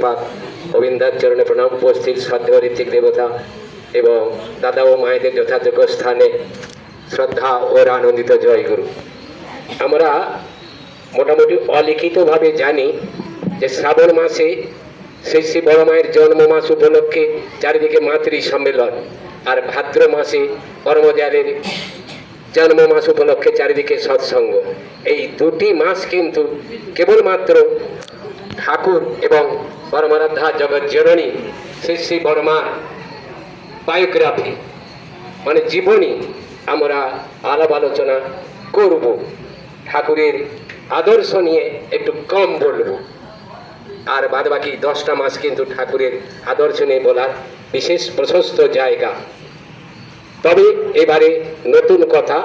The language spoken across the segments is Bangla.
পূজ্যপাত গোবিন্দার চরণে প্রণাম, উপস্থিত শ্রদ্ধেয় ঋত্বিক দেবতা এবং দাদা ও মায়েদের যথাযোগ্য স্থানে শ্রদ্ধা ও আনন্দিত জয় গুরু। আমরা মোটামুটি অলিখিতভাবে জানি যে শ্রাবণ মাসে শ্রী শ্রী বড় মায়ের জন্ম মাস উপলক্ষে চারিদিকে মাতৃ সম্মেলন আর ভাদ্র মাসে কর্মজালের জন্ম মাস উপলক্ষে চারিদিকে সৎসঙ্গ। এই দুটি মাস কিন্তু কেবলমাত্র ঠাকুর এবং পরমারাধ্যা জগৎ জননী শ্রী শ্রী বর্মার বায়োগ্রাফি। মানে জীবনী আমরা আলাপ আলোচনা করব। ঠাকুরের আদর্শ নিয়ে একটু কম বলব। আর বাদ বাকি দশটা মাস কিন্তু ঠাকুরের আদর্শ নিয়ে বলার বিশেষ প্রশস্ত জায়গা। তবে এবারে নতুন কথা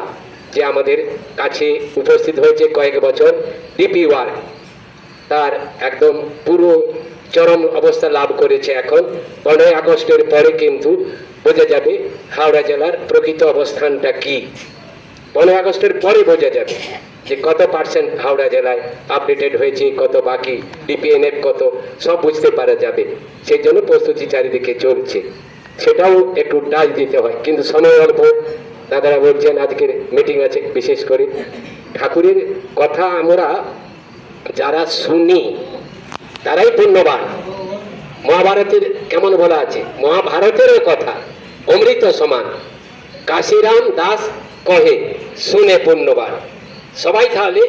যে আমাদের কাছে উপস্থিত হয়েছে কয়েক বছর ডিপি ওয়ার্ক তার একদম পুরো চরম অবস্থা লাভ করেছে এখন। পনেরোই আগস্টের পরে কিন্তু বোঝা যাবে হাওড়া জেলার প্রকৃত অবস্থানটা কি। পনেরোই আগস্টের পরে বোঝা যাবে যে কত পার্সেন্ট হাওড়া জেলায় আপডেটেড হয়েছে, কত বাকি ডিপিএনএফ কত, সব বুঝতে পারা যাবে। সেই জন্য প্রস্তুতি চারিদিকে চলছে। সেটাও একটু টাচ দিতে হয়। কিন্তু সময় অল্প। দাদারা বলছেন, আজকের মিটিং আছে, বিশেষ করে ঠাকুরের কথা আমরা যারা শুনি তারাই পুণ্যবান। মহাভারতের কেমন বলা আছে? মহাভারতেরও কথা, অমৃত সমান। কাশিরাম দাস কহে, শুনে পুণ্যবান। সবাই তাহলে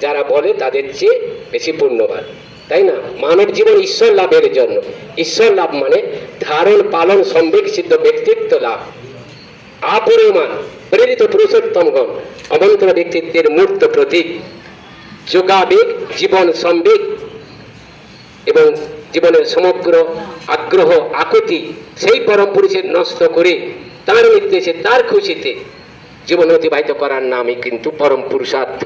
যারা বলে, তাদের চেয়ে বেশি পুণ্যবান। তাই না? মানব জীবন ঈশ্বর লাভের জন্য। ঈশ্বর লাভ মানে ধারণ, পালন সম্বেক সিদ্ধ ব্যক্তিত্ব লাভ। আপরিমাণ প্রেরিত পুরুষোত্তমগণ অমন্ত্র ব্যক্তিত্বের মূর্ত প্রতীক। যোগাবেগ, জীবন সম্বেগ এবং জীবনের সমগ্র আগ্রহ, আকুতি সেই পরম পুরুষের নষ্ট করে তার নির্দেশে তার খুশিতে জীবন অতিবাহিত করার নামই কিন্তু পরম পুরুষার্থ।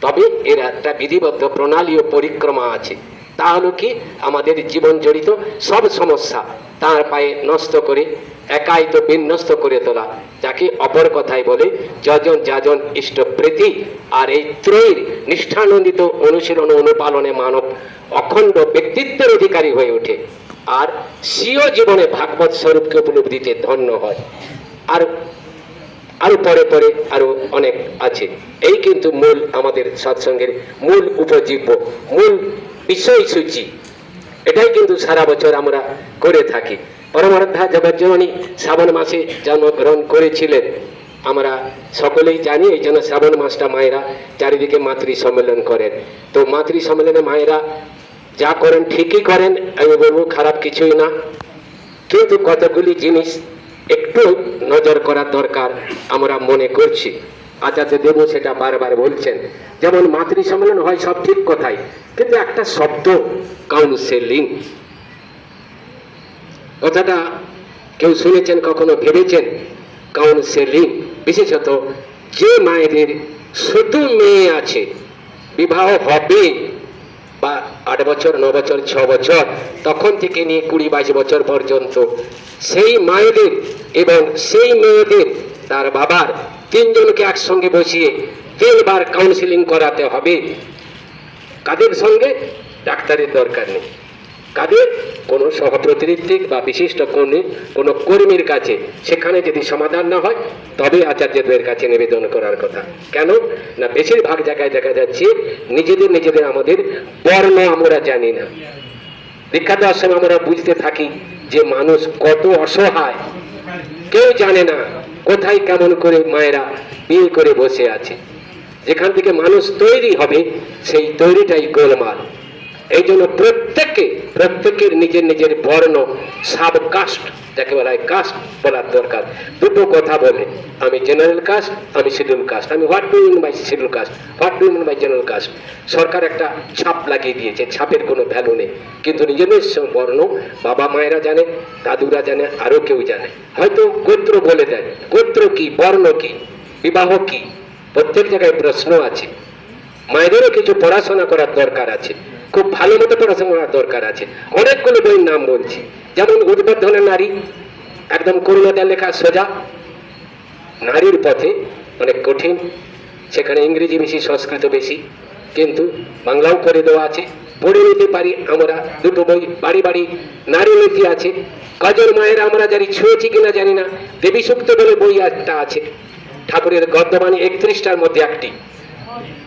তবে এর একটা বিধিবদ্ধ প্রণালী ও পরিক্রমা আছে। তা হলো কি? আমাদের জীবন জড়িত সব সমস্যা তার পায়ে নষ্ট করে একায়িত বিন্যস্ত করে তোলা, যাকে অপর কথায় বলে যজন যাজন ইষ্টপ্রীতি আর এই ত্রয়ীর নিষ্ঠানন্দিত অনুশীলন অনুপালনে মানব অখণ্ড ব্যক্তিত্বের অধিকারী হয়ে ওঠে। আর স্বীয় জীবনে ভাগবত স্বরূপকে উপলব্ধিতে ধন্য হয়। আর, আরও পরে পরে আরও অনেক আছে। এই কিন্তু মূল আমাদের সৎসঙ্গের মূল উপজীব্য, মূল বিষয়সূচি এটাই কিন্তু সারা বছর আমরা করে থাকি। পরমারাধ্যা জগজ্জননী শ্রাবণ মাসে জন্মগ্রহণ করেছিলেন। আমরা সকলেই জানি এই জন্য শ্রাবণ মাসটা মায়েরা চারিদিকে মাতৃ সম্মেলন করেন। তো মাতৃ সম্মেলনে মায়েরা যা করেন ঠিকই করেন, আমি বলব খারাপ কিছুই না। কিন্তু কতগুলি জিনিস একটু নজর করার দরকার আমরা মনে করছি। আচার্য দেব সেটা বারবার বলছেন, যেমন মাতৃ সম্মেলন হয় সব ঠিক কথাই, কিন্তু একটা শব্দ কাউন্সেলিং কথাটা কেউ শুনেছেন, কখনো ভেবেছেন? কাউন্সেলিং বিশেষত যে মায়েদের শুধু মেয়ে আছে, বিবাহ হবে বা আট বছর, ন বছর, ছ বছর, তখন থেকে নিয়ে কুড়ি বাইশ বছর পর্যন্ত সেই মায়েদের এবং সেই মেয়েদের, তার বাবার তিনজনকে একসঙ্গে বসিয়ে তিনবার কাউন্সিলিং করাতে হবে। কাদের সঙ্গে? ডাক্তারের দরকার নেই। কাদের? কোনো সহপ্রতিনিধিক বা বিশিষ্ট কর্মী, কোনো কর্মীর কাছে সেখানে যদি সমাধান না হয় তবে আচার্যদের কাছে নিবেদন করার কথা। কেন? না, বেশিরভাগ জায়গায় দেখা যাচ্ছে নিজেদের নিজেদের আমাদের বর্ণ আমরা জানি না। বিখ্যাত আশ্রমে আমরা বুঝতে থাকি যে মানুষ কত অসহায়। কেউ জানে না কোথায় কেমন করে মায়েরা বিয়ে করে বসে আছে। যেখান থেকে মানুষ তৈরি হবে, সেই তৈরিটাই গোলমাল। এই জন্য প্রত্যেকে, প্রত্যেকের নিজের নিজের বর্ণ সাব কাস্ট যাকে বলা হয় কাস্ট, বলার দরকার। দুটো কথা বলে, আমি জেনারেল কাস্ট, আমি শিডিউল কাস্ট। আমি what do mean by schedule caste? What do mean by general caste? সরকার একটা ছাপ লাগিয়ে দিয়েছে, ছাপের কোনো ভ্যালু নেই। কিন্তু নিজেদের স- বর্ণ, বাবা মায়েরা জানে, দাদুরা জানে আরও কেউ জানে। হয়তো গোত্র বলে দেয়। গোত্র কি, বর্ণ কি, বিবাহ কি? প্রত্যেক জায়গায় প্রশ্ন আছে। মায়েদেরও কিছু পড়াশোনা করার দরকার আছে। খুব ভালো মতো পড়াশোনা দরকার আছে। অনেকগুলো বইয়ের নাম বলছি। যেমন উদ্বোধনের নারী, একদম করুণাদার লেখা সোজা। নারীর পথে অনেক কঠিন, সেখানে ইংরেজি বেশি, সংস্কৃত বেশি। কিন্তু বাংলাও করে দেওয়া আছে। পড়ে নিতে পারি আমরা দুটো বই, বাড়ি বাড়ি। নারী নীতি আছে। কজন মায়ের আমরা জানি, ছুঁয়েছি কিনা জানি না। দেবী সুক্ত বলে বই একটা আছে। ঠাকুরের গদ্যবাণী একত্রিশটার মধ্যে একটি।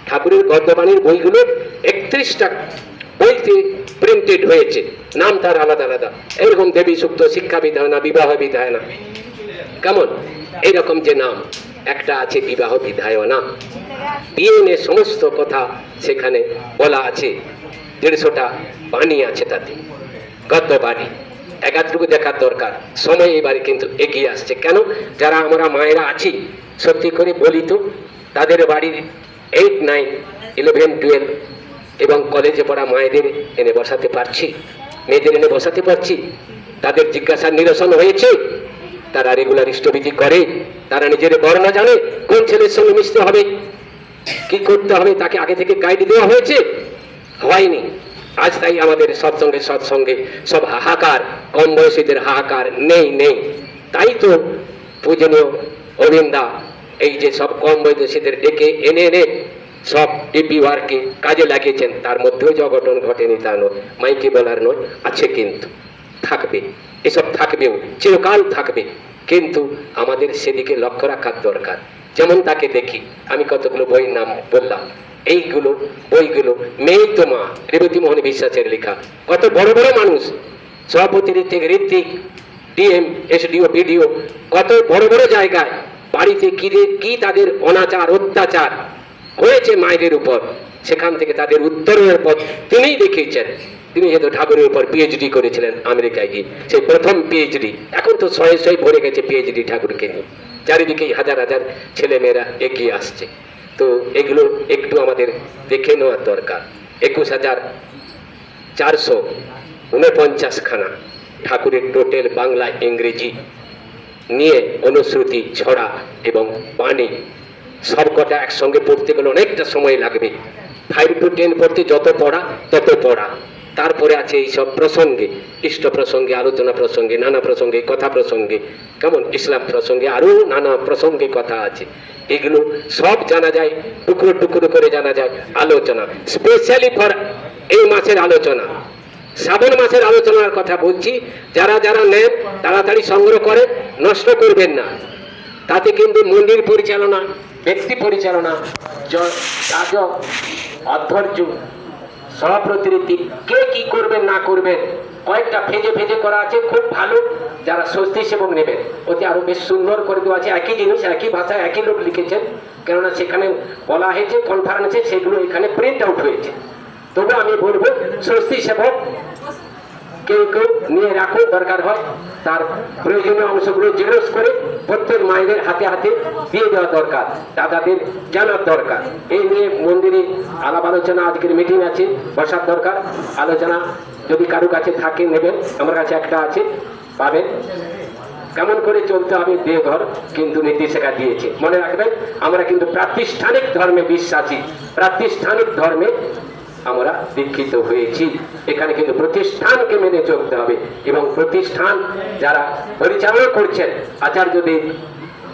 ঠাকুরের গদ্যবাণীর বইগুলো একত্রিশটা বইতে প্রিন্টেড হয়েছে। নাম তার আলাদা আলাদা। এরকম দেবী সুক্ত শিক্ষা বিধায়না বিবাহ বিধায়না। কেমন? এইরকম যে নাম। একটা আছে বিবাহ বিধায়না। বিয়ে সমস্ত কথা সেখানে বলা আছে। দেড়শোটা বাণী আছে তাতে। গদ্য বাণী। একাধটুকু দেখার দরকার। সময় এবারে কিন্তু এগিয়ে আসছে। কেন? যারা আমরা মায়েরা আছি, সত্যি করে বলি তো, তাদের বাড়ির এইট নাইন ইলেভেন টুয়েলভ এবং কলেজে পড়া মায়েদের এনে বসাতে পারছি, মেয়েদের এনে বসাতে পারছি। তাদের জিজ্ঞাসার নিরসন হয়েছে। তারা রেগুলার ইষ্টবিধি করে। তারা নিজের বর্ণা জানে কোন ছেলের সঙ্গে মিশতে হবে। কি করতে হবে তাকে আগে থেকে গাইড দেওয়া হয়েছে? হয়নি। আজ তাই আমাদের সৎসঙ্গে সৎসঙ্গে সব হাহাকার, কম বয়সীদের হাহাকার নেই নেই। তাই তো পূজনীয় অবিন্দা এই যে সব কম বয়সীদের ডেকে এনে এনে সব ডিপি ওয়ার্কে কাজে লাগিয়েছেন। তার মধ্যেও যে অঘটন ঘটেনি তা নয়। মাইকে বলার নয়, আছে কিন্তু। থাকবে। এসব থাকবেও, চিরকাল থাকবে। কিন্তু আমাদের সেদিকে লক্ষ্য রাখার দরকার। যেমন তাকে দেখি, আমি কতগুলো বইয়ের নাম বললাম। এইগুলো বইগুলো মেয়ে তো মা, রেবতী মোহন বিশ্বাসের লেখা। কত বড় বড় মানুষ। সভাপতি Ritwik Ritwik, DM, SDO, BDO, কত বড় বড় জায়গায়। বাড়িতে কি কি তাদের অনাচার, অত্যাচার। হয়েছে মায়েদের উপর। সেখান থেকে তাদের উত্তরণের পথ তিনিই দেখিয়েছেন। তিনি যেহেতু ঠাকুরের উপর পিএইচডি করেছিলেন আমেরিকায় গিয়ে সেই প্রথম পিএইচডি এখন তো শয়ে শয়ে ভরে গেছে পিএইচডি ঠাকুরকে নিয়ে। চারিদিকেই হাজার হাজার ছেলেমেয়েরা এগিয়ে আসছে। তো এগুলো একটু আমাদের দেখে নেওয়ার দরকার। একুশ হাজার চারশো উনপঞ্চাশখানা ঠাকুরের টোটাল বাংলা ইংরেজি নিয়ে অনুশ্রুতি ছড়া এবং বাণী সবকটা একসঙ্গে পড়তে গেলে অনেকটা সময় লাগবে। ফাইভ টু টেন পড়তে যত পড়া, তত পড়া। তারপরে আছে এইসব প্রসঙ্গে, ইষ্ট প্রসঙ্গে, আলোচনা প্রসঙ্গে, নানা প্রসঙ্গে, কথা প্রসঙ্গে, কেমন? ইসলাম প্রসঙ্গে আরও নানা প্রসঙ্গে কথা আছে। এগুলো সব জানা যায়, টুকরো টুকরো করে জানা যায়, আলোচনা। স্পেশালি ফর এই মাসের আলোচনা। শ্রাবণ মাসের আলোচনার কথা বলছি, যারা যারা নেন, তাড়াতাড়ি সংগ্রহ করে, নষ্ট করবেন না। তাতে কিন্তু মন্দির পরিচালনা ব্যক্তি পরিচালনা য- রাজক অধৈর্য সহপ্রতিনিধি কে কি করবেন না করবেন কয়েকটা ফেজে ফেজে করা আছে, খুব ভালো, যারা স্বস্তি সেবক নেবেন ওতে আরও বেশ সুন্দর করে দেওয়া আছে, একই জিনিস, একই ভাষায় একই লোক লিখেছেন, কেননা সেখানে বলা হয়েছে কনফারেন্সে সেগুলো এখানে প্রিন্ট আউট হয়েছে। তবু আমি বলব, স্বস্তি সেবক কেউ কেউ নিয়ে রাখুন, দরকার হয় তার প্রয়োজনীয় অংশগুলো জেরক্স করে প্রত্যেক মায়েদের হাতে হাতে দিয়ে দেওয়া দরকার, দাদাদের জানার দরকার। এই নিয়ে মন্দিরে আলাপ আলোচনা, আজকের মিটিং আছে, বসার দরকার। আলোচনা যদি কারও কাছে থাকে নেবেন আমার কাছে একটা আছে, পাবেন। কেমন করে চলতে হবে দেহঘর কিন্তু নির্দেশিকা দিয়েছে। মনে রাখবেন, আমরা কিন্তু প্রাতিষ্ঠানিক ধর্মে বিশ্বাসী। প্রাতিষ্ঠানিক ধর্মে আমরা দীক্ষিত হয়েছি। এখানে কিন্তু প্রতিষ্ঠানকে মেনে চলতে হবে এবং প্রতিষ্ঠান যারা পরিচালনা করছেন আচার্যদেব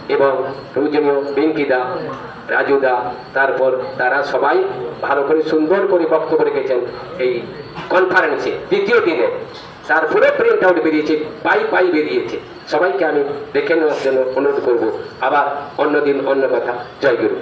এবং প্রয়োজনীয় বেঙ্কিদা রাজুদা তারপর তারা সবাই ভালো করে সুন্দর করে বক্তব্য রেখেছেন এই কনফারেন্সে দ্বিতীয় দিনে। তারপরে প্রিন্ট আউট বেরিয়েছে, পাই পাই বেরিয়েছে। সবাইকে আমি দেখে নেওয়ার জন্য অনুরোধ করব। আবার অন্যদিন অন্য কথা। জয় গুরু।